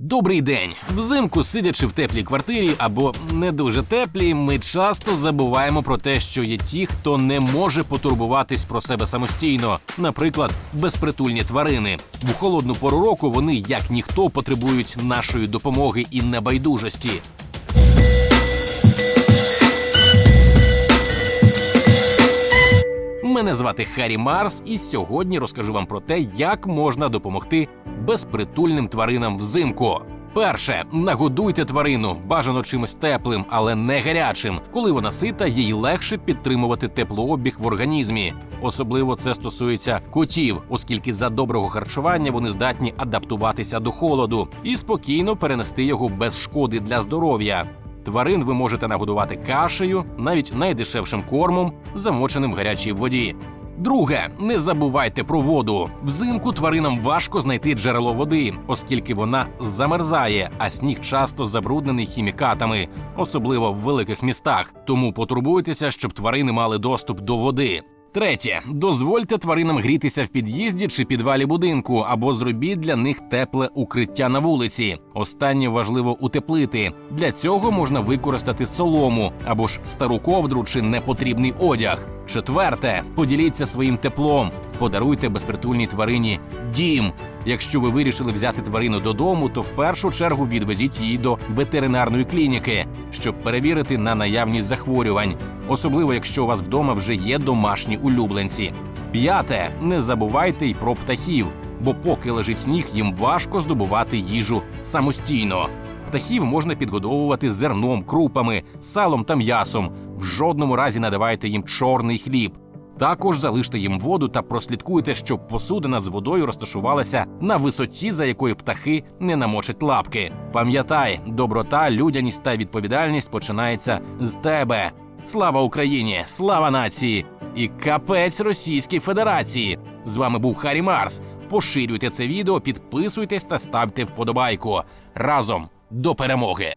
Добрий день. Взимку, сидячи в теплій квартирі або не дуже теплій, ми часто забуваємо про те, що є ті, хто не може потурбуватись про себе самостійно, наприклад, безпритульні тварини. В холодну пору року вони, як ніхто, потребують нашої допомоги і небайдужості. Мене звати Харі Марс, і сьогодні розкажу вам про те, як можна допомогти безпритульним тваринам взимку. Перше, нагодуйте тварину бажано чимось теплим, але не гарячим. Коли вона сита, їй легше підтримувати теплообіг в організмі. Особливо це стосується котів, оскільки за доброго харчування вони здатні адаптуватися до холоду і спокійно перенести його без шкоди для здоров'я. Тварин ви можете нагодувати кашею, навіть найдешевшим кормом, замоченим в гарячій воді. Друге, не забувайте про воду. Взимку тваринам важко знайти джерело води, оскільки вона замерзає, а сніг часто забруднений хімікатами, особливо в великих містах. Тому потурбуйтеся, щоб тварини мали доступ до води. Третє, дозвольте тваринам грітися в під'їзді чи підвалі будинку, або зробіть для них тепле укриття на вулиці. Останнє важливо утеплити. Для цього можна використати солому або ж стару ковдру чи непотрібний одяг. Четверте, поділіться своїм теплом. Подаруйте безпритульній тварині дім. Якщо ви вирішили взяти тварину додому, то в першу чергу відвезіть її до ветеринарної клініки, щоб перевірити на наявність захворювань, особливо якщо у вас вдома вже є домашні улюбленці. П'яте, не забувайте й про птахів, бо поки лежить сніг, їм важко здобувати їжу самостійно. Птахів можна підгодовувати зерном, крупами, салом та м'ясом. В жодному разі не давайте їм чорний хліб. Також залиште їм воду та прослідкуйте, щоб посудина з водою розташувалася на висоті, за якою птахи не намочать лапки. Пам'ятай, доброта, людяність та відповідальність починається з тебе. Слава Україні! Слава нації! І капець Російській Федерації! З вами був Харі Марс. Поширюйте це відео, підписуйтесь та ставте вподобайку. Разом до перемоги!